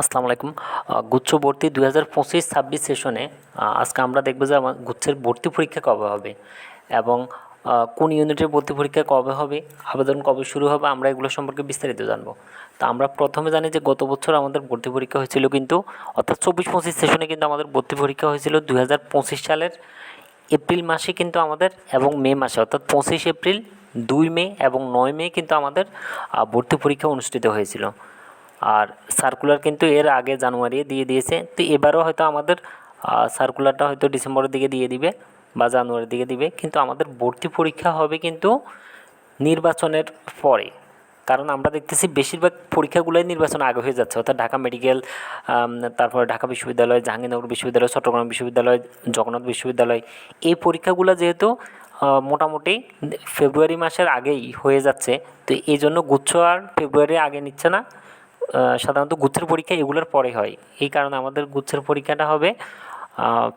আসসালামু আলাইকুম। গুচ্ছ ভর্তি দুই হাজার পঁচিশ ছাব্বিশ সেশনে আজকে আমরা দেখব যে আমার গুচ্ছের ভর্তি পরীক্ষা কবে হবে এবং কোন ইউনিটের ভর্তি পরীক্ষা কবে হবে, আবেদন কবে শুরু হবে, আমরা এগুলো সম্পর্কে বিস্তারিত জানব। তো আমরা প্রথমে জানি যে গত বছর আমাদের ভর্তি পরীক্ষা হয়েছিল কিন্তু, অর্থাৎ চব্বিশ পঁচিশ সেশনে কিন্তু আমাদের ভর্তি পরীক্ষা হয়েছিল দুই হাজার পঁচিশ সালের এপ্রিল মাসে কিন্তু আমাদের এবং মে মাসে, অর্থাৎ পঁচিশ এপ্রিল, দুই মে এবং নয় মে কিন্তু আমাদের ভর্তি পরীক্ষা অনুষ্ঠিত হয়েছিল। আর সার্কুলার কিন্তু এর আগে জানুয়ারি দিয়ে দিয়েছে। তো এবারও হয়তো আমাদের সার্কুলারটা হয়তো ডিসেম্বরের দিকে দিয়ে দিবে বা জানুয়ারির দিকে দিবে। কিন্তু আমাদের ভর্তি পরীক্ষা হবে কিন্তু নির্বাচনের পরে। কারণ আমরা দেখতেছি বেশিরভাগ পরীক্ষাগুলোই নির্বাচন আগে হয়ে যাচ্ছে। অর্থাৎ ঢাকা মেডিকেল তারপরে ঢাকা বিশ্ববিদ্যালয়, জাহাঙ্গীরনগর বিশ্ববিদ্যালয়, চট্টগ্রাম বিশ্ববিদ্যালয়, জগন্নাথ বিশ্ববিদ্যালয়, এই পরীক্ষাগুলো যেহেতু মোটামুটি ফেব্রুয়ারি মাসের আগেই হয়ে যাচ্ছে। তো এই জন্য গুচ্ছ আর ফেব্রুয়ারি আগে নিচ্ছে না। সাধারণত গুচ্ছের পরীক্ষা এগুলোর পরে হয়। এই কারণে আমাদের গুচ্ছের পরীক্ষাটা হবে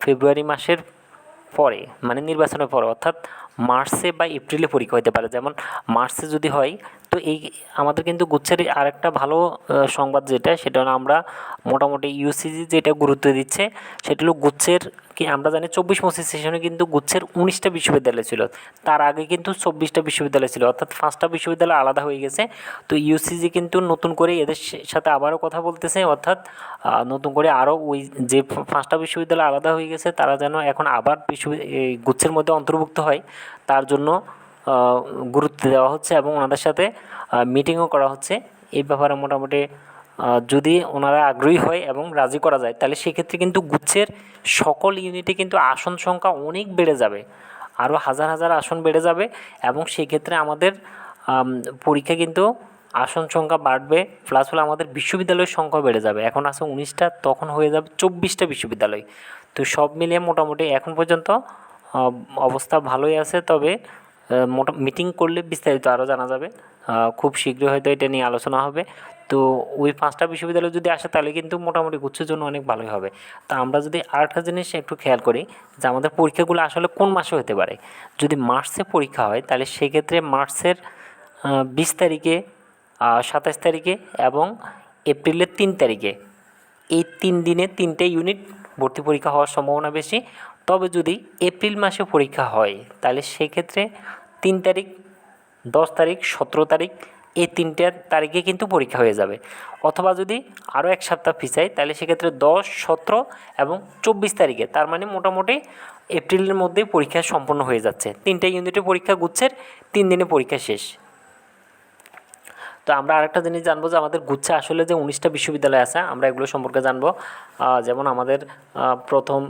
ফেব্রুয়ারি মাসের পরে মানে নির্বাচনের পরে। অর্থাৎ মার্চে বা এপ্রিলে পরীক্ষা হতে পারে। যেমন মার্চে যদি হয় তো এই আমাদের কিন্তু গুচ্ছের আরেকটা ভালো সংবাদ যেটা, সেটা হলো আমরা মোটামুটি ইউসিজি যেটা গুরুত্ব দিচ্ছে, সেটা হলো গুচ্ছের কি আমরা জানি চব্বিশ পঁচিশ সেশনে কিন্তু গুচ্ছের উনিশটা বিশ্ববিদ্যালয় ছিল। তার আগে কিন্তু চব্বিশটা বিশ্ববিদ্যালয় ছিল, অর্থাৎ পাঁচটা বিশ্ববিদ্যালয় আলাদা হয়ে গেছে। তো ইউসিজি কিন্তু নতুন করে এদের সাথে আবারও কথা বলতেছে, অর্থাৎ নতুন করে আরও ওই যে পাঁচটা বিশ্ববিদ্যালয় আলাদা হয়ে গেছে, তারা যেন এখন আবার বিশ্ব গুচ্ছের মধ্যে অন্তর্ভুক্ত হয়। তার জন্য গুরুত্ব দেওয়া হচ্ছে এবং ওনাদের সাথে মিটিংও করা হচ্ছে। এই ব্যাপারে মোটামুটি যদি ওনারা আগ্রহী হয় এবং রাজি করা যায় তাহলে সেক্ষেত্রে কিন্তু গুচ্ছের সকল ইউনিটে কিন্তু আসন সংখ্যা অনেক বেড়ে যাবে। আরও হাজার হাজার আসন বেড়ে যাবে এবং সেক্ষেত্রে আমাদের আম, পরীক্ষা কিন্তু আসন সংখ্যা বাড়বে প্লাস হলে আমাদের বিশ্ববিদ্যালয়ের সংখ্যা বেড়ে যাবে। এখন আছে উনিশটা তখন হয়ে যাবে চব্বিশটা বিশ্ববিদ্যালয়। তো সব মিলিয়ে মোটামুটি এখন পর্যন্ত অবস্থা ভালোই আছে। তবে মোটা মিটিং করলে বিস্তারিত আরও জানা যাবে। খুব শীঘ্রই হয়তো এটা নিয়ে আলোচনা হবে। তো ওই পাঁচটা বিশ্ববিদ্যালয় যদি আসে, তাহলে কিন্তু মোটামুটি গুচ্ছের জন্য অনেক ভালোই হবে। তা আমরা যদি আরেকটা জিনিস একটু খেয়াল করি, যে আমাদের পরীক্ষাগুলো আসলে কোন মাসে হতে পারে? যদি মার্চে পরীক্ষা হয়, তাহলে সেক্ষেত্রে মার্চের বিশ তারিখে সাতাশ তারিখে এবং এপ্রিলের তিন তারিখে। এই তিন দিনে তিনটে ইউনিট ভর্তি পরীক্ষা হওয়ার সম্ভাবনা বেশি। তবে যদি এপ্রিল মাসে পরীক্ষা হয়, তাহলে সেক্ষেত্রে তিন তারিখ, দশ তারিখ, সতেরো তারিখ, এই তিনটে তারিখে কিন্তু পরীক্ষা হয়ে যাবে। অথবা যদি আরও এক সপ্তাহ পিছাই তাহলে সেক্ষেত্রে দশ, সতেরো এবং চব্বিশ তারিখে, তার মানে মোটামুটি এপ্রিলের মধ্যে পরীক্ষা সম্পন্ন হয়ে যাচ্ছে। তিনটে ইউনিটের পরীক্ষা গুচ্ছের তিন দিনে পরীক্ষা শেষ। তো আমরা আরেকটা জিনিস জানব যে আমাদের গুচ্ছে আসলে যে উনিশটা বিশ্ববিদ্যালয় আছে, আমরা এগুলো সম্পর্কে জানব। যেমন আমাদের প্রথম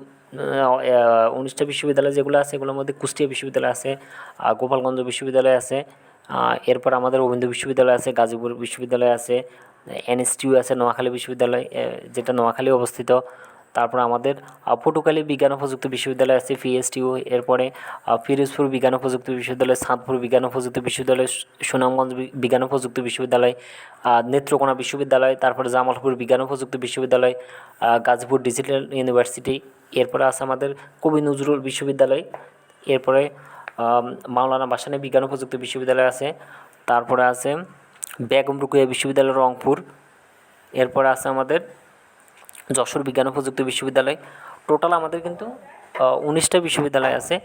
উনিশটা বিশ্ববিদ্যালয় যেগুলো আছে, এগুলোর মধ্যে কুষ্টিয়া বিশ্ববিদ্যালয় আছে গোপালগঞ্জ বিশ্ববিদ্যালয় আছে এরপর আমাদের রবীন্দ্র বিশ্ববিদ্যালয় আছে, গাজীপুর বিশ্ববিদ্যালয় আছে, এনএসটিউ আছে, নোয়াখালী বিশ্ববিদ্যালয় যেটা নোয়াখালী অবস্থিত। তারপর আমাদের পটুয়াখালী বিজ্ঞান ও প্রযুক্তি বিশ্ববিদ্যালয় আছে পিএসটিউ এরপরে ফিরোজপুর বিজ্ঞান ও প্রযুক্তি বিশ্ববিদ্যালয়, সাতপুর বিজ্ঞান ও প্রযুক্তি বিশ্ববিদ্যালয়, সুনামগঞ্জ বিজ্ঞান ও প্রযুক্তি বিশ্ববিদ্যালয় নেত্রকোনা বিশ্ববিদ্যালয়, তারপরে জামালপুর বিজ্ঞান ও প্রযুক্তি বিশ্ববিদ্যালয় গাজীপুর ডিজিটাল ইউনিভার্সিটি এরপরে আছে আমাদের কবি নজরুল বিশ্ববিদ্যালয়। এরপরে মাওলানা ভাসানী বিজ্ঞান ও প্রযুক্তি বিশ্ববিদ্যালয় আছে। তারপরে আছে বেগম রুকুয়া বিশ্ববিদ্যালয়, রংপুর। এরপরে আছে আমাদের যশোর বিজ্ঞান ও প্রযুক্তি বিশ্ববিদ্যালয়। টোটাল আমাদের কিন্তু উনিশটা বিশ্ববিদ্যালয় আছে।